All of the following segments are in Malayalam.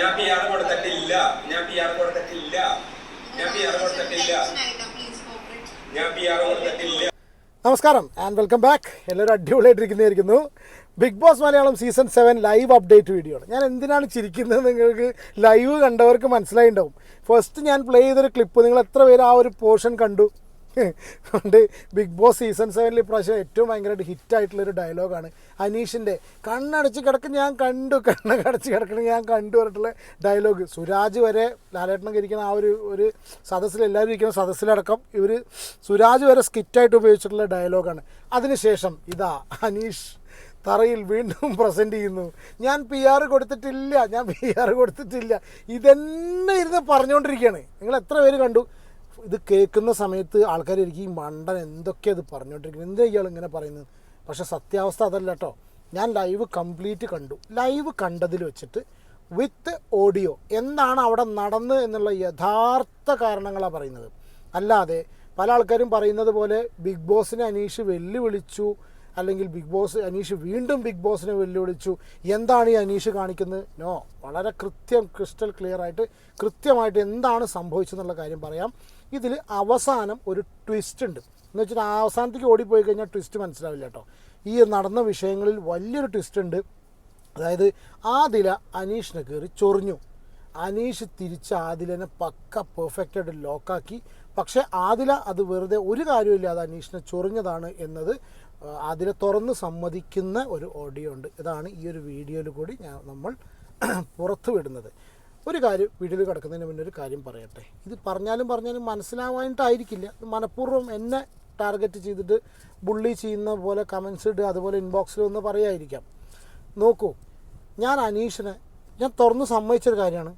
ഞാൻ പി ആർ കൊടുത്തിട്ടില്ല. ഞാൻ പി ആർ കൊടുത്തിട്ടില്ല. ഞാൻ പി ആർ കൊടുത്തിട്ടില്ല. ഞാൻ പി ആർ കൊടുത്തിട്ടില്ല. നമസ്കാരം ആൻഡ് വെൽക്കം ബാക്ക് എല്ലാവരും അടിപൊളിയായിട്ടിരിക്കുന്നതായിരിക്കുന്നു. Bigg Boss Malayalam season seven live update video ആണ്. ഞാൻ എന്തിനാണ് ചിരിക്കുന്നത് നിങ്ങൾക്ക് ലൈവ് കണ്ടവർക്ക് മനസ്സിലായിണ്ടാവും. ഫസ്റ്റ് ഞാൻ പ്ലേ ചെയ്തൊരു ക്ലിപ്പ് നിങ്ങൾ എത്ര പേര് ആ ഒരു പോർഷൻ കണ്ടു? പണ്ട് ബിഗ് ബോസ് സീസൺ സെവനിൽ ഇപ്രാവശ്യം ഏറ്റവും ഭയങ്കരമായിട്ട് ഹിറ്റായിട്ടുള്ളൊരു ഡയലോഗാണ് അനീഷിന്റെ കണ്ണടച്ച് കിടക്കുന്ന ഞാൻ കണ്ടു കണ്ണടച്ച് കിടക്കണം ഞാൻ കണ്ടു പറഞ്ഞിട്ടുള്ള ഡയലോഗ് സുരാജ് വരെ ലാലേട്ടനൊക്കെ ഇരിക്കുന്ന ആ ഒരു ഒരു സദസ്സിൽ എല്ലാവരും ഇരിക്കുന്ന സദസ്സിലടക്കം ഇവർ സുരാജ് വരെ സ്കിറ്റായിട്ട് ഉപയോഗിച്ചിട്ടുള്ള ഡയലോഗാണ് അതിനുശേഷം ഇതാ അനീഷ് തറയിൽ വീണ്ടും പ്രസന്റ് ചെയ്യുന്നു. ഞാൻ പി ആർ കൊടുത്തിട്ടില്ല ഞാൻ പി ആർ കൊടുത്തിട്ടില്ല. ഇതെന്നെ ഇരുന്ന് പറഞ്ഞുകൊണ്ടിരിക്കുകയാണ് നിങ്ങൾ എത്ര പേര് കണ്ടു? ഇത് കേൾക്കുന്ന സമയത്ത് ആൾക്കാർ എനിക്ക് ഈ മണ്ടൻ എന്തൊക്കെയാണ് ഇത് പറഞ്ഞുകൊണ്ടിരിക്കുന്നത് എന്താ ഇയാൾ ഇങ്ങനെ പറയുന്നത്? പക്ഷേ സത്യാവസ്ഥ അതല്ല കേട്ടോ. ഞാൻ ലൈവ് കംപ്ലീറ്റ് കണ്ടു. ലൈവ് കണ്ടതിൽ വെച്ചിട്ട് വിത്ത് ഓഡിയോ എന്താണ് അവിടെ നടന്ന് എന്നുള്ള യഥാർത്ഥ കാരണങ്ങളാണ് പറയുന്നത്. അല്ലാതെ പല ആൾക്കാരും പറയുന്നത് പോലെ ബിഗ് ബോസിനെ അനീഷ് വെല്ലുവിളിച്ചു. അല്ലെങ്കിൽ ബിഗ് ബോസ് അനീഷ് വീണ്ടും ബിഗ് ബോസിനെ വെല്ലുവിളിച്ചു. എന്താണ് ഈ അനീഷ് കാണിക്കുന്നത്? നോ. വളരെ കൃത്യം ക്രിസ്റ്റൽ ക്ലിയർ ആയിട്ട് കൃത്യമായിട്ട് എന്താണ് സംഭവിച്ചതെന്നുള്ള കാര്യം പറയാം. ഇതിൽ അവസാനം ഒരു ട്വിസ്റ്റ് ഉണ്ട്. എന്ന് വെച്ചാൽ അവസാനത്തേക്ക് ഓടിപ്പോയി കഴിഞ്ഞാൽ ട്വിസ്റ്റ് മനസ്സിലാവില്ല കേട്ടോ. ഈ നടന്ന വിഷയങ്ങളിൽ വലിയൊരു ട്വിസ്റ്റ് ഉണ്ട്. അതായത് ആദില അനീഷിനെ കയറി ചൊറിഞ്ഞു. അനീഷ് തിരിച്ച് ആദിലനെ പക്ക പെർഫെക്റ്റ് ആയിട്ട് ലോക്കാക്കി പക്ഷേ ആദില അത് വെറുതെ ഒരു കാര്യമില്ലാതെ അനീഷിനെ ചൊറിഞ്ഞതാണ് എന്നത് ആദില തുറന്ന് സമ്മതിക്കുന്ന ഒരു ഓഡിയോ ഉണ്ട്. ഇതാണ് ഈ ഒരു വീഡിയോയിൽ കൂടി ഞാൻ നമ്മൾ പുറത്തു വിടുന്നത്. ഒരു കാര്യം വീഡിയോയിൽ കിടക്കുന്നതിന് മുന്നേ ഒരു കാര്യം പറയട്ടെ. ഇത് പറഞ്ഞാലും പറഞ്ഞാലും മനസ്സിലാവാനായിട്ടായിരിക്കില്ല മനഃപൂർവം എന്നെ ടാർഗറ്റ് ചെയ്തിട്ട് ബുള്ളി ചെയ്യുന്ന പോലെ കമൻസ് ഇടുക അതുപോലെ ഇൻബോക്സിൽ ഒന്ന് പറയായിരിക്കാം. നോക്കൂ ഞാൻ അനീഷിനെ ഞാൻ തുറന്ന് സമ്മതിച്ചൊരു കാര്യമാണ്.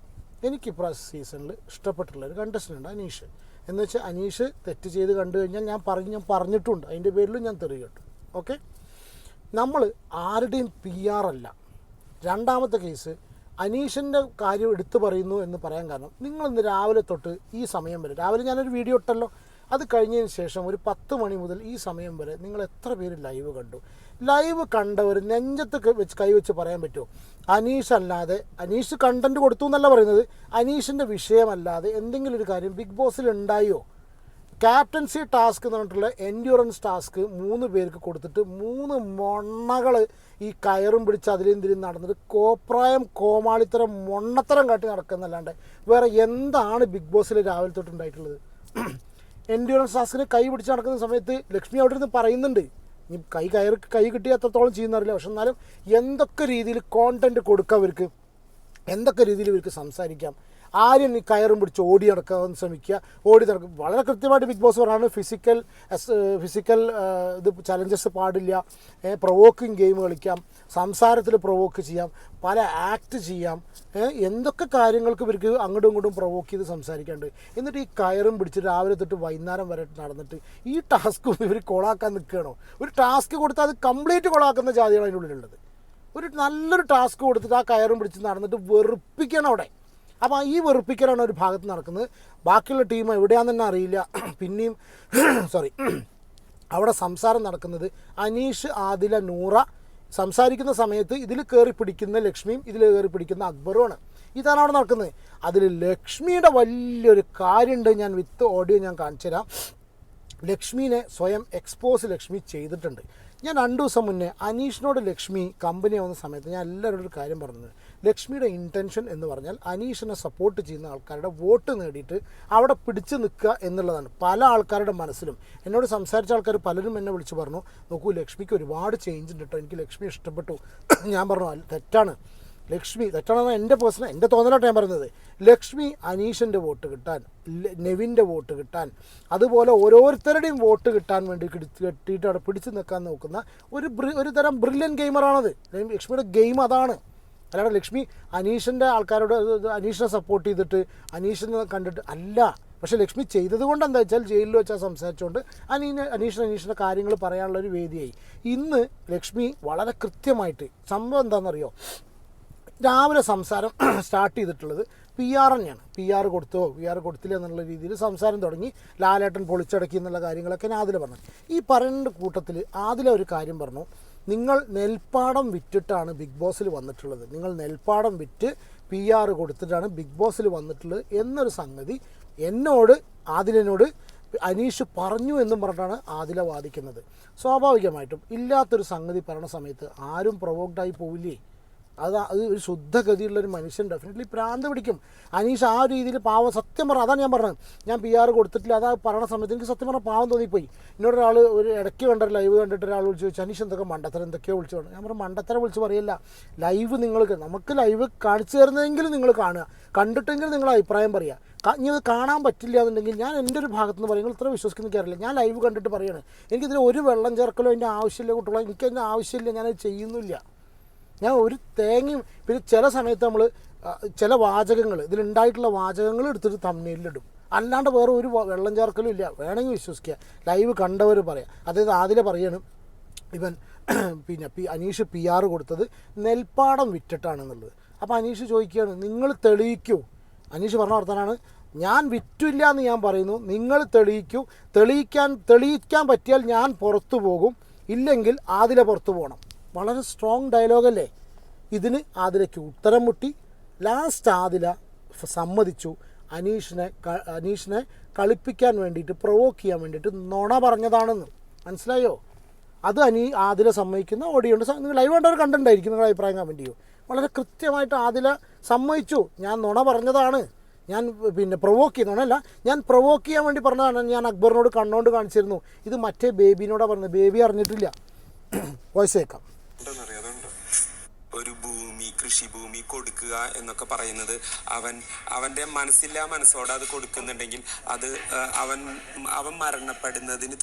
എനിക്ക് ഇപ്രാവശ്യം സീസണിൽ ഇഷ്ടപ്പെട്ടുള്ള ഒരു കണ്ടസ്റ്റന്റ് അനീഷ്. എന്ന് വെച്ചാൽ അനീഷ് തെറ്റ് ചെയ്ത് കണ്ടു കഴിഞ്ഞാൽ ഞാൻ പറഞ്ഞ് ഞാൻ പറഞ്ഞിട്ടുണ്ട്. അതിന്റെ പേരിലും ഞാൻ തെറി ഓക്കെ? നമ്മൾ ആരുടെയും പി ആർ അല്ല. രണ്ടാമത്തെ കേസ് അനീഷിന്റെ കാര്യം എടുത്തു പറയുന്നു എന്ന് പറയാൻ കാരണം നിങ്ങളിന്ന് രാവിലെ തൊട്ട് ഈ സമയം വരെ രാവിലെ ഞാനൊരു വീഡിയോ ഇട്ടല്ലോ അത് കഴിഞ്ഞതിന് ശേഷം ഒരു പത്ത് മണി മുതൽ ഈ സമയം വരെ നിങ്ങൾ എത്ര പേര് ലൈവ് കണ്ടു? ലൈവ് കണ്ടവർ നെഞ്ചത്ത് വെച്ച് കൈവച്ച് പറയാൻ പറ്റുമോ? അനീഷ് അല്ലാതെ അനീഷ് കണ്ടന്റ് കൊടുത്തു എന്നല്ല പറയുന്നത് അനീഷിന്റെ വിഷയമല്ലാതെ എന്തെങ്കിലും ഒരു കാര്യം ബിഗ് ബോസിൽ ഉണ്ടായോ? ക്യാപ്റ്റൻസി ടാസ്ക് എന്ന് പറഞ്ഞിട്ടുള്ള എൻഡ്യൂറൻസ് ടാസ്ക് മൂന്ന് പേർക്ക് കൊടുത്തിട്ട് മൂന്ന് മൊണ്ണകൾ ഈ കയറും പിടിച്ച് അതിലും ഇതിലും നടന്നിട്ട് കോപ്രായം കോമാളിത്തരം മൊണ്ണത്തരം കാട്ടി നടക്കുന്നല്ലാണ്ട് വേറെ എന്താണ് ബിഗ് ബോസിൽ രാവിലെ തൊട്ടുണ്ടായിട്ടുള്ളത് എൻഡ്യൂറൻസ് ടാസ്കിന് കൈ പിടിച്ച് നടക്കുന്ന സമയത്ത് ലക്ഷ്മി അവിടെ ഇരുന്ന് പറയുന്നുണ്ട്. ഇനി കൈ കയറി കൈ കിട്ടി എത്രത്തോളം ചെയ്യുന്നറിയില്ല. പക്ഷെ എന്നാലും എന്തൊക്കെ രീതിയിൽ കോണ്ടന്റ് കൊടുക്കാം അവർക്ക്? എന്തൊക്കെ രീതിയിൽ ഇവർക്ക് സംസാരിക്കാം? ആരും ഈ കയറും പിടിച്ച് ഓടി നടക്കാൻ ശ്രമിക്കുക. ഓടി നടക്കും. വളരെ കൃത്യമായിട്ട് ബിഗ് ബോസ് പറയുന്നത് ഫിസിക്കൽ ഫിസിക്കൽ ഇത് ചലഞ്ചസ് പാടില്ല. പ്രൊവോക്കിംഗ് ഗെയിം കളിക്കാം. സംസാരത്തിൽ പ്രൊവോക്ക് ചെയ്യാം. പല ആക്ട് ചെയ്യാം. എന്തൊക്കെ കാര്യങ്ങൾക്ക് ഇവർക്ക് അങ്ങോട്ടും ഇങ്ങോട്ടും പ്രൊവോക്ക് ചെയ്ത് സംസാരിക്കാണ്ട്. എന്നിട്ട് ഈ കയറും പിടിച്ച് രാവിലെ തൊട്ട് വൈകുന്നേരം വരെ നടന്നിട്ട് ഈ ടാസ്ക് ഇവർ കൊളാക്കാൻ നിൽക്കുകയാണോ? ഒരു ടാസ്ക് കൊടുത്താൽ അത് കംപ്ലീറ്റ് കൊളാക്കുന്ന ജാതിയാണ് അതിന്റെ ഉള്ളിലുള്ളത്. ഒരു നല്ലൊരു ടാസ്ക് കൊടുത്തിട്ട് ആ കയറും പിടിച്ച് നടന്നിട്ട് വെറുപ്പിക്കണം അവിടെ. അപ്പോൾ ഈ വെറുപ്പിക്കലാണ് ഒരു ഭാഗത്ത് നടക്കുന്നത്. ബാക്കിയുള്ള ടീം എവിടെയാണെന്ന് തന്നെ അറിയില്ല. പിന്നെയും സോറി അവിടെ സംസാരം നടക്കുന്നത് അനീഷ് ആദില നൂറ സംസാരിക്കുന്ന സമയത്ത് ഇതിൽ കയറി പിടിക്കുന്ന ലക്ഷ്മിയും ഇതിൽ കയറി പിടിക്കുന്ന അക്ബറുമാണ്. ഇതാണ് അവിടെ നടക്കുന്നത്. അതിൽ ലക്ഷ്മിയുടെ വലിയൊരു കാര്യമുണ്ട് ഞാൻ വിത്ത് ഓഡിയോ ഞാൻ കാണിച്ചു തരാം ലക്ഷ്മീനെ സ്വയം എക്സ്പോസ് ലക്ഷ്മി ചെയ്തിട്ടുണ്ട്. ഞാൻ രണ്ട് ദിവസം മുന്നേ അനീഷിനോട് ലക്ഷ്മി കമ്പനി ആവുന്ന സമയത്ത് ഞാൻ എല്ലാവരോടും ഒരു കാര്യം പറഞ്ഞത്. ലക്ഷ്മിയുടെ ഇന്റൻഷൻ എന്ന് പറഞ്ഞാൽ അനീഷിനെ സപ്പോർട്ട് ചെയ്യുന്ന ആൾക്കാരുടെ വോട്ട് നേടിയിട്ട് അവിടെ പിടിച്ചു നിൽക്കുക എന്നുള്ളതാണ്. പല ആൾക്കാരുടെ മനസ്സിലും. എന്നോട് സംസാരിച്ച ആൾക്കാർ പലരും എന്നെ വിളിച്ച് പറഞ്ഞു നോക്കൂ ലക്ഷ്മിക്ക് ഒരുപാട് ചേഞ്ച് ഉണ്ട് കേട്ടോ എനിക്ക് ലക്ഷ്മി ഇഷ്ടപ്പെട്ടു. ഞാൻ പറഞ്ഞു തെറ്റാണ്. ലക്ഷ്മി തെറ്റാണെന്ന് എന്റെ പേഴ്സണൽ എന്റെ തോന്നലോട്ട് ഞാൻ പറയുന്നത്. ലക്ഷ്മി അനീഷിന്റെ വോട്ട് കിട്ടാൻ നെവിന്റെ വോട്ട് കിട്ടാൻ അതുപോലെ ഓരോരുത്തരുടെയും വോട്ട് കിട്ടാൻ വേണ്ടി കെട്ടിയിട്ട് അവിടെ പിടിച്ചു നിൽക്കാൻ നോക്കുന്ന ഒരു ഒരു തരം ബ്രില്യൻ ഗെയിമറാണത് ലക്ഷ്മിയുടെ ഗെയിം അതാണ്. അല്ലാതെ ലക്ഷ്മി അനീഷിന്റെ ആൾക്കാരോട് അനീഷിനെ സപ്പോർട്ട് ചെയ്തിട്ട് അനീഷിനെ കണ്ടിട്ട് അല്ല. പക്ഷേ ലക്ഷ്മി ചെയ്തത് കൊണ്ട് എന്താ വെച്ചാൽ ജയിലിൽ വെച്ചാൽ സംസാരിച്ചുകൊണ്ട് അനീന അനീഷൻ അനീഷിന്റെ കാര്യങ്ങൾ പറയാനുള്ള ഒരു വേദിയായി. ഇന്ന് ലക്ഷ്മി വളരെ കൃത്യമായിട്ട് സംഭവം എന്താണെന്നറിയോ? രാവിലെ സംസാരം സ്റ്റാർട്ട് ചെയ്തിട്ടുള്ളത് പി ആർ തന്നെയാണ്. പി ആർ കൊടുത്തോ പി ആർ കൊടുത്തില്ല എന്നുള്ള രീതിയിൽ സംസാരം തുടങ്ങി ലാലേട്ടൻ പൊളിച്ചടക്കി എന്നുള്ള കാര്യങ്ങളൊക്കെ ഞാൻ ആദില പറഞ്ഞു. ഈ പറയുന്ന കൂട്ടത്തിൽ ആദില ഒരു കാര്യം പറഞ്ഞു. നിങ്ങൾ നെൽപ്പാടം വിറ്റിട്ടാണ് ബിഗ് ബോസിൽ വന്നിട്ടുള്ളത്. നിങ്ങൾ നെൽപ്പാടം വിറ്റ് പി ആർ കൊടുത്തിട്ടാണ് ബിഗ് ബോസിൽ വന്നിട്ടുള്ളത് എന്നൊരു സംഗതി എന്നോട് ആദിലിനോട് അനീഷ് പറഞ്ഞു എന്നും പറഞ്ഞിട്ടാണ് ആദില വാദിക്കുന്നത്. സ്വാഭാവികമായിട്ടും ഇല്ലാത്തൊരു സംഗതി പറയുന്ന സമയത്ത് ആരും പ്രൊവോക്ഡായി പോവില്ലേ? അത് അത് ഒരു ശുദ്ധഗതിയുള്ള ഒരു മനുഷ്യൻ ഡെഫിനറ്റ്ലി പ്രാന്ത് പിടിക്കും. അനീഷ് ആ രീതിയിൽ പാവം സത്യം പറഞ്ഞ അതാണ് ഞാൻ പറഞ്ഞത്. ഞാൻ പി ആർ കൊടുത്തിട്ടില്ല. അതാ പറയണ സമയത്ത് എനിക്ക് സത്യം പറഞ്ഞാൽ പാവം തോന്നിപ്പോയി. എന്നോട് ഒരാൾ ഒരു ഇടയ്ക്ക് കണ്ട ലൈവ് കണ്ടിട്ട് ഒരാൾ വിളിച്ച് ചോദിച്ചു അനീഷ് എന്തൊക്കെ മണ്ടത്തരം? എന്തൊക്കെയോ വിളിച്ചു പറഞ്ഞു. ഞാൻ പറഞ്ഞു മണ്ടത്തരം വിളിച്ച് പറയില്ല. ലൈവ് നിങ്ങൾക്ക് നമുക്ക് ലൈവ് കാണിച്ചു തരുന്നതെങ്കിലും നിങ്ങൾ കാണുക. കണ്ടിട്ടെങ്കിലും നിങ്ങൾ അഭിപ്രായം പറയുക. ഇനി അത് കാണാൻ പറ്റില്ല എന്നുണ്ടെങ്കിൽ ഞാൻ എന്റെ ഒരു ഭാഗത്ത് നിന്ന് പറയുന്നത് ഇത്ര വിശ്വസിക്കുന്ന ഞാൻ ലൈവ് കണ്ടിട്ട് പറയാണ്. എനിക്കിതിൽ ഒരു വെള്ളം ചേർക്കലോ എന്റെ ആവശ്യമില്ല കുട്ടികളോ. എനിക്കതിന്റെ ആവശ്യമില്ല. ഞാനത് ചെയ്യുന്നില്ല ഞാൻ ഒരു തേങ്ങയും പിന്നെ ചില സമയത്ത് നമ്മൾ ചില വാചകങ്ങൾ ഇതിലുണ്ടായിട്ടുള്ള വാചകങ്ങൾ എടുത്തിട്ട് തമ്മിലിടും അല്ലാണ്ട് വേറെ ഒരു വെള്ളം ചേർക്കലും ഇല്ല. വേണമെങ്കിൽ വിശ്വസിക്കുക ലൈവ് കണ്ടവർ പറയാം. അതായത് ആദ്യം പറയണം ഇവൻ പിന്നെ പി അനീഷ് പി ആർ കൊടുത്തത് നെൽപ്പാടം വിറ്റിട്ടാണെന്നുള്ളത്. അപ്പോൾ അനീഷ് ചോദിക്കുകയാണ് നിങ്ങൾ തെളിയിക്കൂ. അനീഷ് പറഞ്ഞ വർത്തനാണ് ഞാൻ വിറ്റില്ല എന്ന് ഞാൻ പറയുന്നു. നിങ്ങൾ തെളിയിക്കൂ. തെളിയിക്കാൻ തെളിയിക്കാൻ പറ്റിയാൽ ഞാൻ പുറത്തു പോകും. ഇല്ലെങ്കിൽ ആദില പുറത്തു പോകണം വളരെ സ്ട്രോങ് ഡയലോഗല്ലേ ഇതിന് ആദിലയ്ക്ക് ഉത്തരം മുട്ടി. ലാസ്റ്റ് ആദില സമ്മതിച്ചു. അനീഷിനെ അനീഷിനെ കളിപ്പിക്കാൻ വേണ്ടിയിട്ട് പ്രൊവോക്ക് ചെയ്യാൻ വേണ്ടിയിട്ട് നുണ പറഞ്ഞതാണെന്ന്. മനസ്സിലായോ? അത് അനി ആദില സമ്മതിക്കുന്ന ഓടിയുണ്ട് നിങ്ങൾ ലൈവ് കണ്ടവർ കണ്ടിട്ടുണ്ടായിരിക്കും നിങ്ങളുടെ അഭിപ്രായം കമന്റ് ചെയ്യൂ. വളരെ കൃത്യമായിട്ട് ആദില സമ്മതിച്ചു. ഞാൻ നുണ പറഞ്ഞതാണ്. ഞാൻ പിന്നെ പ്രൊവോക്ക് ചെയ്യുന്നതല്ല ഞാൻ പ്രൊവോക്ക് ചെയ്യാൻ വേണ്ടി പറഞ്ഞതാണ്. ഞാൻ അക്ബറിനോട് കണ്ണോണ്ട് കാണിച്ചിരുന്നു. ഇത് മറ്റേ ബേബിനോടാണ് പറഞ്ഞത്. ബേബി അറിഞ്ഞിട്ടില്ല. വോയിസ് കേൾക്കാം? ഒരു ഭൂമി കൃഷിഭൂമി കൊടുക്കുക എന്നൊക്കെ പറയുന്നത് അവൻ അവന്റെ മനസ്സില്ല മനസ്സോടെ അത് കൊടുക്കുന്നുണ്ടെങ്കിൽ അത് അവൻ അവൻ മരണപ്പെടുന്നതിന്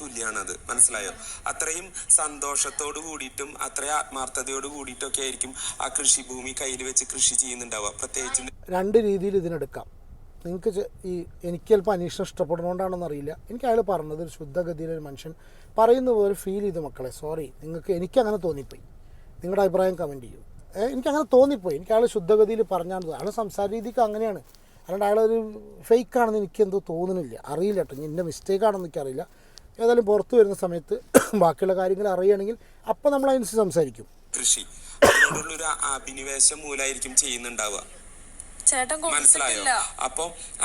അത് മനസ്സിലായോ? അത്രയും സന്തോഷത്തോട് കൂടിയിട്ടും അത്രയും ആത്മാർത്ഥതയോട് കൂടിയിട്ടൊക്കെ ആയിരിക്കും ആ കൃഷിഭൂമി കയ്യിൽ വെച്ച് കൃഷി ചെയ്യുന്നുണ്ടാവുക. പ്രത്യേകിച്ച് രണ്ട് രീതിയിൽ ഇതിനെടുക്കാം. നിങ്ങൾക്ക് ഈ എനിക്ക് ചിലപ്പോൾ അന്വേഷണം ഇഷ്ടപ്പെടുന്നതുകൊണ്ടാണെന്ന് അറിയില്ല. എനിക്ക് അയാൾ പറഞ്ഞത് ഒരു ശുദ്ധഗതിയിലൊരു മനുഷ്യൻ പറയുന്ന പോലെ ഫീൽ ചെയ്തു മക്കളെ. സോറി നിങ്ങൾക്ക് എനിക്കങ്ങനെ തോന്നിപ്പോയി. നിങ്ങളുടെ അഭിപ്രായം കമന്റ് ചെയ്യൂ. എനിക്കങ്ങനെ തോന്നിപ്പോയി. എനിക്ക് അയാൾ ശുദ്ധഗതിയിൽ പറഞ്ഞാണ് അയാൾ സംസാര രീതിക്ക് അങ്ങനെയാണ്. അല്ലാണ്ട് അയാളൊരു ഫേക്കാണെന്ന് ആണെന്ന് എനിക്ക് എന്തോ തോന്നുന്നില്ല. അറിയില്ല കേട്ടോ. എന്റെ മിസ്റ്റേക്ക് ആണെന്ന് എനിക്കറിയില്ല. ഏതായാലും പുറത്ത് വരുന്ന സമയത്ത് ബാക്കിയുള്ള കാര്യങ്ങൾ അറിയുകയാണെങ്കിൽ അപ്പം നമ്മൾ അതിനനുസരിച്ച് സംസാരിക്കും. കൃഷി. അഭിനിവേശം മൂലമായിരിക്കും ചെയ്യുന്നുണ്ടാവുക. മനസ്സിലായോ? അപ്പോ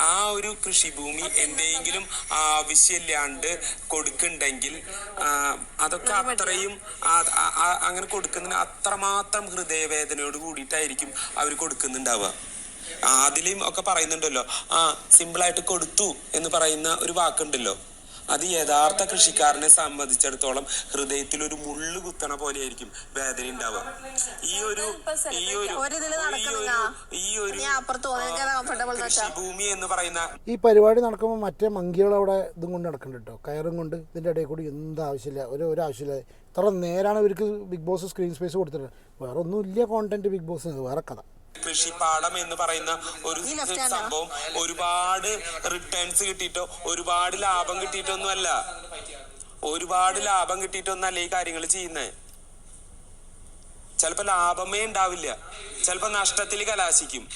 ആ ഒരു കൃഷിഭൂമി എന്തെങ്കിലും ആവശ്യമില്ലാണ്ട് കൊടുക്കുന്നുണ്ടെങ്കിൽ അതൊക്കെ അത്രയും അങ്ങനെ കൊടുക്കുന്നതിന് അത്രമാത്രം ഹൃദയവേദനയോട് കൂടിയിട്ടായിരിക്കും അവർ കൊടുക്കുന്നുണ്ടാവുക. അതിലും ഒക്കെ പറയുന്നുണ്ടല്ലോ ആ സിമ്പിളായിട്ട് കൊടുത്തു എന്ന് പറയുന്ന ഒരു വാക്കുണ്ടല്ലോ. അത് യഥാർത്ഥ കൃഷിക്കാരനെ സംബന്ധിച്ചിടത്തോളം ഹൃദയത്തിൽ ഒരു മുള്ളു കുത്തണ പോലെ ആയിരിക്കും വേദന ഉണ്ടാവുക. ഈ ഒരു ഈ ഒരു ഈ ഒരു ഈ ഒരു ഞാൻ അപ്പുറത്ത് പോകും. എനിക്ക് comfortable എന്ന് കൃഷിഭൂമി എന്ന് പറയുന്ന ഈ പരിപാടി നടക്കുമ്പോൾ മറ്റേ മങ്കികൾ അവിടെ ഇതും കൊണ്ട് നടക്കുന്നുണ്ട് കേട്ടോ കയറും കൊണ്ട് ഇതിന്റെ ഇടയിൽ കൂടി എന്ത് ആവശ്യമില്ല. ഒരു ഒരു ആവശ്യമില്ല. ഇത്ര നേരാണ് ഇവർക്ക് ബിഗ് ബോസ് സ്ക്രീൻ സ്പേസ് കൊടുത്തിട്ടുള്ളത്. വേറെ ഒന്നും ഇല്ല കോണ്ടന്റ് ബിഗ് ബോസ്. വേറെ കഥ. കൃഷിപ്പാടം എന്ന് പറയുന്ന ഒരു സംഭവം ഒരുപാട് റിട്ടേൺസ് കിട്ടിയിട്ടോ ഒരുപാട് ലാഭം കിട്ടിയിട്ടൊന്നും അല്ല ഒരുപാട് ലാഭം കിട്ടിയിട്ടൊന്നല്ല ഈ കാര്യങ്ങൾ ചെയ്യുന്നത് ചിലപ്പോ ലാഭമേ ഉണ്ടാവില്ല. ചിലപ്പോ നഷ്ടത്തിൽ കലാശിക്കും.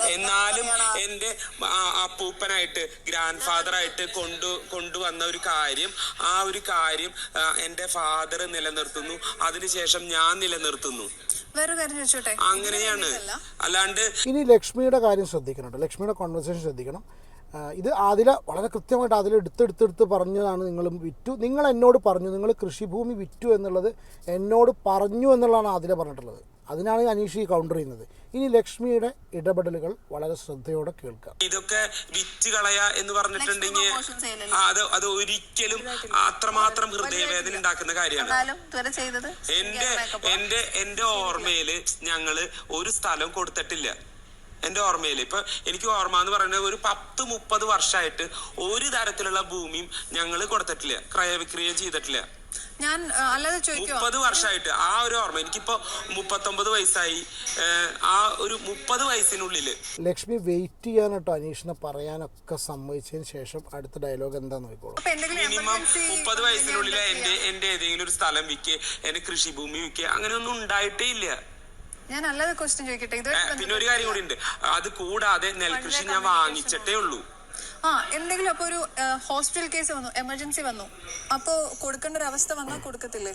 എന്നാലും എന്റെ ആ- അപ്പൂപ്പനായിട്ട് ഗ്രാൻഡ് ഫാദർ ആയിട്ട് കൊണ്ടു കൊണ്ടുവന്ന ഒരു കാര്യം ആ ഒരു കാര്യം എന്റെ എന്റെ ഫാദർ നിലനിർത്തുന്നു. അതിനുശേഷം ഞാൻ നിലനിർത്തുന്നു. അങ്ങനെയാണ്. അല്ലാണ്ട് ഇനി ലക്ഷ്മിയുടെ കാര്യം ശ്രദ്ധിക്കണം കേട്ടോ ലക്ഷ്മിയുടെ കോൺവെർസേഷൻ ശ്രദ്ധിക്കണം. ഇത് ആദില വളരെ കൃത്യമായിട്ട് അതിൽ എടുത്തെടുത്തെടുത്ത് പറഞ്ഞതാണ് നിങ്ങൾ വിറ്റു. നിങ്ങൾ എന്നോട് പറഞ്ഞു നിങ്ങൾ കൃഷിഭൂമി വിറ്റു എന്നുള്ളത് എന്നോട് പറഞ്ഞു എന്നുള്ളതാണ് ആദില പറഞ്ഞിട്ടുള്ളത്. അതിനാണ് അനീഷ് ഈ കൗണ്ടർ ചെയ്യുന്നത്. ഇനി ലക്ഷ്മിയുടെ ഇടപെടലുകൾ വളരെ ശ്രദ്ധയോടെ കേൾക്കാം. ഇതൊക്കെ വിറ്റ് കളയ എന്ന് പറഞ്ഞിട്ടുണ്ടെങ്കിൽ ആ, അത് അത് ഒരിക്കലും അത്രമാത്രം ഹൃദയവേദന ഉണ്ടാക്കുന്ന കാര്യമാണ്. എന്റെ എന്റെ എന്റെ ഓർമ്മയിൽ ഞങ്ങൾ ഒരു സ്ഥലം കൊടുത്തിട്ടില്ല. എന്റെ ഓർമ്മയിൽ ഇപ്പൊ എനിക്ക് ഓർമ്മ എന്ന് പറയുന്നത് ഒരു പത്ത് മുപ്പത് വർഷമായിട്ട് ഒരു തരത്തിലുള്ള ഭൂമിയും ഞങ്ങൾ കൊടുത്തിട്ടില്ല. ക്രയവിക്രയം ചെയ്തിട്ടില്ല. ഞാൻ അല്ലാതെ ചോദിക്കുവാ? മുപ്പത് വർഷമായിട്ട് ആ ഒരു ഓർമ്മ. എനിക്കിപ്പോ മുപ്പത്തൊമ്പത് വയസ്സായി. ആ ഒരു മുപ്പത് വയസ്സിനുള്ളിൽ. ലക്ഷ്മി വെയിറ്റ് ചെയ്യാൻ കേട്ടോ അനീഷിനെ പറയാനൊക്കെ സമ്മതിച്ചതിന് ശേഷം അടുത്ത ഡയലോഗ് എന്താന്ന് നോക്കിക്കോളൂ. മിനിമം മുപ്പത് വയസ്സിനുള്ളിൽ എന്റെ എന്റെ ഏതെങ്കിലും ഒരു സ്ഥലം വിൽക്കുക എന്റെ കൃഷിഭൂമി വിൽക്കുക അങ്ങനെയൊന്നും ഉണ്ടായിട്ടേ ഇല്ല. ഞാൻ അല്ലാതെ ക്വസ്റ്റ്യൻ ചോദിക്കട്ടെ? പിന്നെ ഒരു കാര്യം കൂടി ഉണ്ട്. അത് കൂടാതെ നെൽകൃഷി ഞാൻ വാങ്ങിച്ചിട്ടേ ഉള്ളൂ. ആ എന്തെങ്കിലും അപ്പൊ ഒരു ഹോസ്പിറ്റൽ കേസ് വന്നു എമർജൻസി വന്നു. അപ്പോ കൊടുക്കേണ്ട ഒരു അവസ്ഥ വന്നാൽ കൊടുക്കത്തില്ലേ?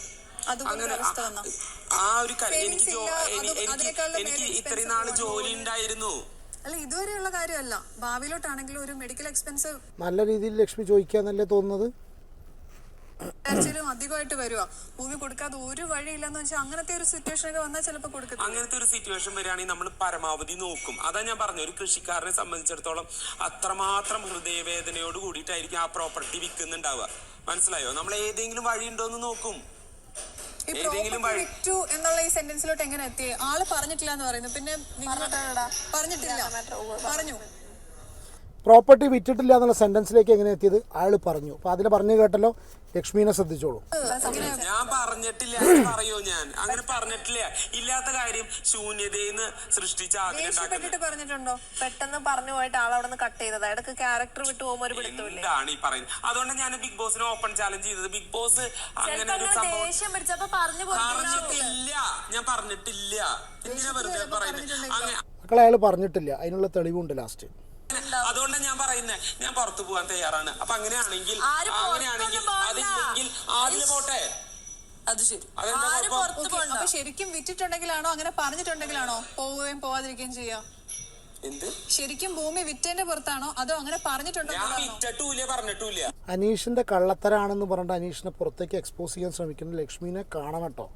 അങ്ങനെ ആ- ഒരു കാര്യം എനിക്ക് എനിക്ക് ഇത്രയും നാൾ ജോലി ഉണ്ടായിരുന്നു. അല്ല ഇതുവരെയുള്ള കാര്യമല്ല. ഭാവിയിലോട്ടാണെങ്കിലും ഒരു മെഡിക്കൽ എക്സ്പെൻസ് നല്ല രീതിയിൽ ലക്ഷ്മി ചോദിക്കാന്നല്ലേ തോന്നുന്നത്? ആഴ്ചയിലും അധികമായിട്ട് വരുവാ. ഭൂമി കൊടുക്കാതെ ഒരു വഴിയില്ലെന്ന് വെച്ചാൽ അങ്ങനത്തെ ഒരു സിറ്റുവേഷൻ ഒക്കെ വന്നാൽ ചിലപ്പോൾ കൊടുക്കും അങ്ങനത്തെ ഒരു സിറ്റുവേഷൻ വരികയാണെങ്കിൽ നമ്മൾ പരമാവധി നോക്കും. അതാ ഞാൻ പറഞ്ഞു ഒരു കൃഷിക്കാരനെ സംബന്ധിച്ചിടത്തോളം അത്രമാത്രം ഹൃദയവേദനയോട് കൂടിയിട്ടായിരിക്കും ആ പ്രോപ്പർട്ടി വിൽക്കുന്നുണ്ടാവുക. മനസ്സിലായോ? നമ്മൾ ഏതെങ്കിലും വഴി ഉണ്ടോ എന്ന് നോക്കും. ഈ ഏതെങ്കിലും വഴി വിറ്റു എന്നുള്ള ഈ സെന്റൻസിലോട്ട് എങ്ങനെ എത്തി? ആൾ പറഞ്ഞിട്ടില്ല എന്ന് പറയുന്നു. പിന്നെ പറഞ്ഞിട്ടില്ല. പറഞ്ഞു. പ്രോപ്പർട്ടി വിറ്റിട്ടില്ല എന്നുള്ള സെന്റൻസിലേക്ക് എങ്ങനെ എത്തിയത്? അയാൾ പറഞ്ഞു. അപ്പൊ അതിൽ പറഞ്ഞു കേട്ടല്ലോ. ലക്ഷ്മീനെ ശ്രദ്ധിച്ചോളൂ. ഞാൻ പറഞ്ഞിട്ടില്ല. പറയൂ ഞാൻ. അങ്ങനെ പറഞ്ഞിട്ടില്ല. ഇല്ലാത്ത കാര്യം ശൂന്യതയെന്ന് സൃഷ്ടിച്ച പറഞ്ഞിട്ടുണ്ടോ? പെട്ടെന്ന് പറഞ്ഞു പോയിട്ട് ആളവിടെ നിന്ന് കട്ട് ചെയ്തത്. ഇടയ്ക്ക് ക്യാരക്ടർ വിട്ടു പോകുമ്പോൾ ഒരു എന്താണ് ഈ പറയുന്നത്? അതുകൊണ്ട് ഞാൻ ബിഗ് ബോസിന് ഓപ്പൺ ചാലഞ്ച് ചെയ്തത്. ബിഗ് ബോസ് അങ്ങനെ ഒരു സംഭവം പറഞ്ഞിട്ടില്ല. ഞാൻ പറഞ്ഞിട്ടില്ല. എന്തിനാ വെറുതെ പറയുന്നത് അങ്ങനെ മക്കളെ അയാൾ പറഞ്ഞിട്ടില്ല. അതിനുള്ള തെളിവുണ്ട് ലാസ്റ്റ്. അതുകൊണ്ടാണ് ഞാൻ പറയുന്നത് ഞാൻ പുറത്തു പോകാൻ തയ്യാറാണ്. അപ്പൊ അങ്ങനെയാണെങ്കിൽ അങ്ങനെയാണെങ്കിൽ. അതില്ലെങ്കിൽ ആദ്യം പോട്ടെ. അത് ശരി. ആരും പുറത്തു ശരിക്കും വിറ്റിട്ടുണ്ടെങ്കിലാണോ? അങ്ങനെ പറഞ്ഞിട്ടുണ്ടെങ്കിലാണോ? പോവുകയും പോവാതിരിക്കുകയും ചെയ്യാ? എന്ത്? ശരിക്കും ഭൂമി വിറ്റേന്റെ പുറത്താണോ? അതോ അങ്ങനെ ഞാൻ അനീഷിന്റെ കള്ളത്തരാണെന്ന് പറഞ്ഞിട്ട് അനീഷിനെ പുറത്തേക്ക് എക്സ്പോസ് ചെയ്യാൻ ശ്രമിക്കുന്ന ലക്ഷ്മിനെ കാണണം കേട്ടോ.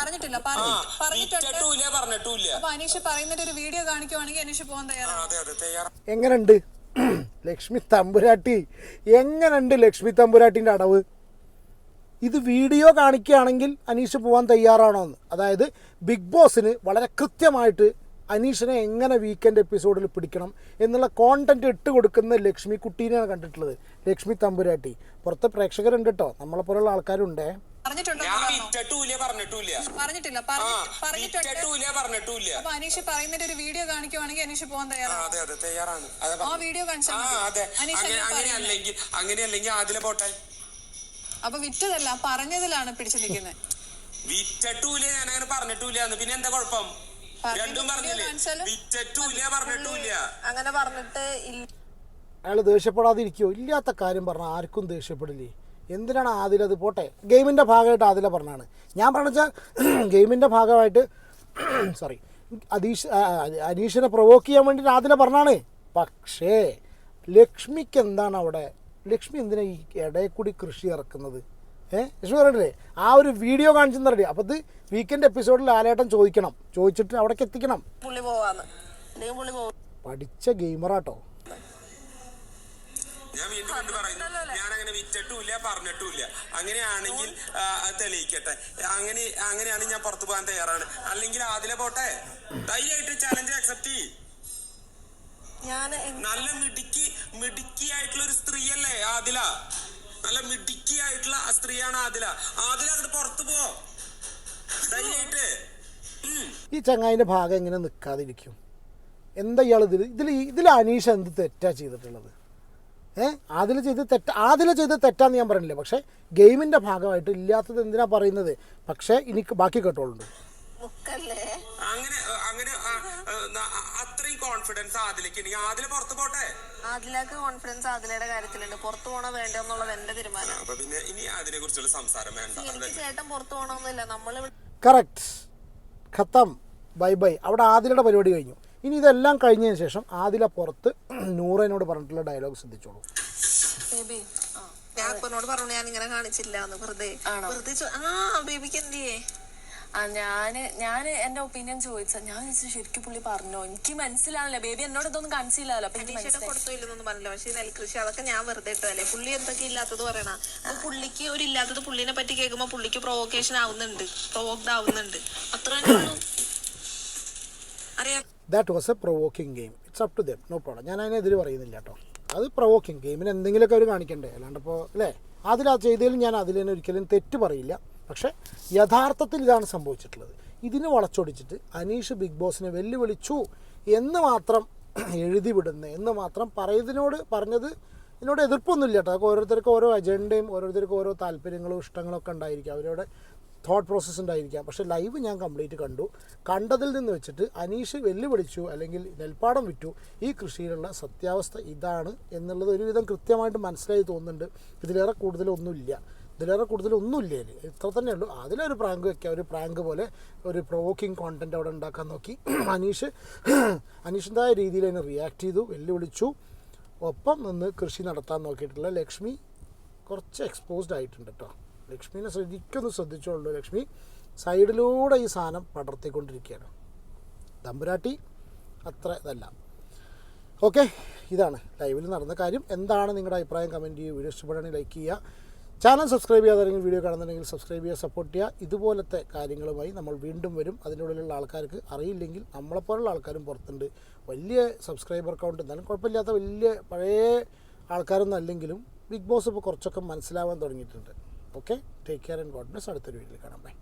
പറഞ്ഞിട്ടില്ല. ആ പറഞ്ഞു പറഞ്ഞിട്ടുണ്ട് വിറ്റിട്ടില്ല പറഞ്ഞിട്ടില്ല അപ്പൊ അനീഷ് പറയുന്നതിന്റെ ഒരു വീഡിയോ കാണിക്കുവാണെങ്കിൽ അനീഷ് പോകാൻ തയ്യാറാണ്. അതെ അതെ തയ്യാറാ. എങ്ങനുണ്ട്? ലക്ഷ്മി തമ്പുരാട്ടി. എങ്ങനുണ്ട് ലക്ഷ്മി തമ്പുരാട്ടിന്റെ അടവ്? ഇത് വീഡിയോ കാണിക്കുകയാണെങ്കിൽ അനീഷ് പോകാൻ തയ്യാറാണോ എന്ന് അതായത് ബിഗ് ബോസിന് വളരെ കൃത്യമായിട്ട് അനീഷിനെ എങ്ങനെ വീക്കെൻഡ് എപ്പിസോഡിൽ പിടിക്കണം എന്നുള്ള കോണ്ടന്റ് ഇട്ട് കൊടുക്കുന്ന ലക്ഷ്മി കുട്ടീനെയാണ് കണ്ടിട്ടുള്ളത്. ലക്ഷ്മി തമ്പുരാട്ടി. പുറത്ത് പ്രേക്ഷകരുണ്ട് കേട്ടോ നമ്മളെ പോലുള്ള ആൾക്കാരുണ്ടേ? അനീഷ് പറയുന്നതിന്റെ ഒരു വീഡിയോ കാണിക്കുവാണെങ്കിൽ അനീഷ് പോകാൻ ആ, തയ്യാറാണ്. ആ വീഡിയോ കാണിച്ചാൽ. അങ്ങനെയല്ലെങ്കിൽ പോട്ടെ. അപ്പൊ വിറ്റതല്ല പറഞ്ഞതിലാണ് പിടിച്ചു നിൽക്കുന്നത് വിറ്റിട്ടില്ല ഞാൻ അങ്ങനെ പറഞ്ഞിട്ടില്ല പിന്നെ എന്താ കുഴപ്പം. രണ്ടും പറഞ്ഞില്ലേ? പറഞ്ഞിട്ടില്ല അങ്ങനെ പറഞ്ഞിട്ട് അയാൾ ദേഷ്യപ്പെടാതിരിക്കോ? ഇല്ലാത്ത കാര്യം പറഞ്ഞ ആർക്കും ദേഷ്യപ്പെടില്ലേ? എന്തിനാണ് ആദിൽ അത് പോട്ടെ? ഗെയിമിന്റെ ഭാഗമായിട്ട് ആദില പറഞ്ഞാണ്. ഞാൻ പറഞ്ഞാൽ വെച്ചാൽ ഗെയിമിന്റെ ഭാഗമായിട്ട് സോറി അതീഷ് അനീഷിനെ പ്രൊവോക്ക് ചെയ്യാൻ വേണ്ടിയിട്ട് ആദില പറഞ്ഞാണ്. പക്ഷേ ലക്ഷ്മിക്ക് എന്താണ് അവിടെ? ലക്ഷ്മി എന്തിനാ ഈ ഇടയിൽ കൂടി കൃഷി ഇറക്കുന്നത്? ഏഹ് യശു പറഞ്ഞിട്ടില്ലേ? ആ ഒരു വീഡിയോ കാണിച്ചു തരട്ടെ അപ്പോൾ ഇത് വീക്കെൻഡ് എപ്പിസോഡിൽ ലാലേട്ടൻ ചോദിക്കണം. ചോദിച്ചിട്ട് അവിടേക്ക് എത്തിക്കണം. പുള്ളി പോവാന്ന്. പഠിച്ച ഗെയിമറാട്ടോ ഞാൻ വീണ്ടും വീണ്ടും പറയുന്നു. ഞാൻ അങ്ങനെ പറഞ്ഞിട്ടുമില്ല. അങ്ങനെയാണെങ്കിൽ തെളിയിക്കട്ടെ. അങ്ങനെ അങ്ങനെയാണെങ്കിൽ ഞാൻ പുറത്തു പോകാൻ തയ്യാറാണ്. അല്ലെങ്കിൽ അതിലെ പോട്ടെ. ധൈര്യമായിട്ട് ചലഞ്ച് അക്സെപ്റ്റ് ചെയ്യ്. നല്ല മിടുക്കി മിടുക്കിയായിട്ടുള്ള ഒരു സ്ത്രീയല്ലേ ആദില. നല്ല മിടുക്കിയായിട്ടുള്ള ആ സ്ത്രീയാണ് ആദില. ആദില അങ്ങോട്ട് പുറത്തു പോ. ധൈര്യമായിട്ട്. ഈ ചങ്ങായിന്റെ ഭാഗം എങ്ങനെ നിൽക്കാതിരിക്കും എന്താ ഇയാൾ ഇതിൽ ഇതിൽ ഇതിൽ അനീഷ് എന്ത് തെറ്റാ ചെയ്തിട്ടുള്ളത്? ഏഹ് അതിൽ ചെയ്ത് തെറ്റ അതിൽ ചെയ്ത് തെറ്റാന്ന് ഞാൻ പറഞ്ഞില്ല? പക്ഷേ ഗെയിമിന്റെ ഭാഗമായിട്ട് ഇല്ലാത്തത് എന്തിനാ പറയുന്നത്? പക്ഷേ എനിക്ക് ബാക്കി കേട്ടോളുണ്ട്. അങ്ങനെ അത്രയും കോൺഫിഡൻസ് ആദിലേക്ക് ഇനി ആദില പുറത്തു പോട്ടെ? ആദിലേക്ക് കോൺഫിഡൻസ് ആദിലയുടെ കാര്യത്തിലുണ്ട്. പുറത്തു പോണോ വേണ്ടോ എന്നുള്ളത് എന്റെ തീരുമാനം. അപ്പൊ പിന്നെ ഇനി അതിനെ കുറിച്ചുള്ള സംസാരം വേണ്ട. എനിക്ക് ചേട്ടൻ പുറത്തു പോണോന്നില്ല നമ്മൾ കറക്റ്റ് ഖത്തം ബൈ ബൈ. അവിടെ ആദിലയുടെ പരിപാടി കഴിഞ്ഞു. ഇനി ഇതെല്ലാം കഴിഞ്ഞതിന് ശേഷം ആദില പുറത്ത് നൂറേനോട് പറഞ്ഞിട്ടുള്ള ഡയലോഗ് ശ്രദ്ധിച്ചോളൂ. ബേബി ഞാൻ അപ്പനോട് പറഞ്ഞു ഞാൻ ഇങ്ങനെ കാണിച്ചില്ല എന്ന് വെറുതെ. വെറുതെ ആ ബേബിക്ക് എന്തിയേ? ഞാൻ ഞാൻ എന്റെ ഒപ്പീനിയൻ ചോദിച്ച. ഞാൻ ശരിക്കും പുള്ളി പറഞ്ഞോ. എനിക്ക് മനസ്സിലാവില്ല ബേബി എന്നോട് ഇതൊന്നും കാണിച്ചില്ലല്ലോ അപ്പൊ എനിക്ക് ചേട്ടൻ മനസ്സിലായി. കൊടുത്തു ഇല്ലെന്നൊന്നും പറഞ്ഞില്ല. പക്ഷേ നെൽകൃഷി അതൊക്കെ ഞാൻ വെറുതെ ഇട്ടതല്ലേ? പുള്ളി എന്തൊക്കെ ഇല്ലാത്തത് പറയണ? അപ്പൊ പുള്ളിക്ക് ഒരു ഇല്ലാത്തത് പുള്ളിനെ പറ്റി കേൾക്കുമ്പോ പുള്ളിക്ക് പ്രൊവോക്കേഷൻ ആവുന്നുണ്ട്. പ്രൊവോക്ഡ് ആവുന്നുണ്ട്. അത്ര തന്നെ ഉള്ളൂ. അറിയാം. That was a provoking game it's up to them no problem ഞാൻ അതിനെതിരെ പറയുന്നില്ല കേട്ടോ. അത് പ്രൊവോക്കിംഗ് ഗെയിമിന് എന്തെങ്കിലുമൊക്കെ അവർ കാണിക്കണ്ടേ? അല്ലാണ്ടപ്പോൾ അല്ലേ? അതിൽ ആ ചെയ്തതിൽ ഞാൻ അതിൽ തന്നെ ഒരിക്കലും തെറ്റ് പറയില്ല. പക്ഷേ യഥാർത്ഥത്തിൽ ഇതാണ് സംഭവിച്ചിട്ടുള്ളത്. ഇതിന് വളച്ചൊടിച്ചിട്ട് അനീഷ് ബിഗ് ബോസിനെ വെല്ലുവിളിച്ചു എന്ന് മാത്രം എഴുതി വിടുന്നത് എന്ന് മാത്രം പറയുന്നതിനോട് പറഞ്ഞത് ഇതിനോട് എതിർപ്പൊന്നുമില്ല കേട്ടോ. അതൊക്കെ ഓരോരുത്തർക്ക് ഓരോ അജണ്ടയും ഓരോരുത്തർക്ക് ഓരോ താല്പര്യങ്ങളും ഇഷ്ടങ്ങളും ഒക്കെ ഉണ്ടായിരിക്കും. അവരുടെ തോട്ട് പ്രോസസ്സ് ഉണ്ടായിരിക്കാം. പക്ഷേ ലൈവ് ഞാൻ കംപ്ലീറ്റ് കണ്ടു. കണ്ടതിൽ നിന്ന് വെച്ചിട്ട് അനീഷ് വെല്ലുവിളിച്ചു അല്ലെങ്കിൽ നെൽപ്പാടം വിറ്റു ഈ കൃഷിയിലുള്ള സത്യാവസ്ഥ ഇതാണ് എന്നുള്ളത് ഒരുവിധം കൃത്യമായിട്ട് മനസ്സിലായി തോന്നുന്നുണ്ട്. ഇതിലേറെ കൂടുതലൊന്നുമില്ല. ഇതിലേറെ കൂടുതൽ ഒന്നുമില്ല അതിൽ ഇത്ര തന്നെ ഉള്ളൂ. അതിലൊരു പ്രാങ്ക് വെക്കുക ഒരു പ്രാങ്ക് പോലെ ഒരു പ്രൊവോക്കിംഗ് കോണ്ടന്റ് അവിടെ ഉണ്ടാക്കാൻ നോക്കി. അനീഷ് അനീഷിന്റെതായ രീതിയിൽ അതിനെ റിയാക്ട് ചെയ്തു വെല്ലുവിളിച്ചു. ഒപ്പം നിന്ന് കൃഷി നടത്താൻ നോക്കിയിട്ടുള്ള ലക്ഷ്മി കുറച്ച് എക്സ്പോസ്ഡ് ആയിട്ടുണ്ട് കേട്ടോ ലക്ഷ്മീനെ ശ്രദ്ധിക്കൊന്ന് ശ്രദ്ധിച്ചോളൂ ലക്ഷ്മി. സൈഡിലൂടെ ഈ സാധനം പടർത്തിക്കൊണ്ടിരിക്കുകയാണ്. തമ്പുരാട്ടി അത്ര ഇതല്ല. ഓക്കെ ഇതാണ് ലൈവിൽ നടന്ന കാര്യം. എന്താണ് നിങ്ങളുടെ അഭിപ്രായം? കമന്റ് ചെയ്യുക വീഡിയോ ഇഷ്ടപ്പെടുകയാണെങ്കിൽ ലൈക്ക് ചെയ്യുക. ചാനൽ സബ്സ്ക്രൈബ് ചെയ്യാതെ വീഡിയോ കാണുന്നുണ്ടെങ്കിൽ സബ്സ്ക്രൈബ് ചെയ്യുക സപ്പോർട്ട് ചെയ്യുക. ഇതുപോലത്തെ കാര്യങ്ങളുമായി നമ്മൾ വീണ്ടും വരും. അതിനുള്ളിലുള്ള ആൾക്കാർക്ക് അറിയില്ലെങ്കിൽ നമ്മളെപ്പോലുള്ള ആൾക്കാരും പുറത്തുണ്ട്. വലിയ സബ്സ്ക്രൈബർ അക്കൗണ്ട് എന്നാലും കുഴപ്പമില്ലാത്ത വലിയ പഴയ ആൾക്കാരൊന്നും അല്ലെങ്കിലും ബിഗ് ബോസ് ഇപ്പോൾ കുറച്ചൊക്കെ മനസ്സിലാവാൻ തുടങ്ങിയിട്ടുണ്ട്. Okay take care and God bless അടുത്തൊരു വീട്ടിൽ കാണാം. ബൈ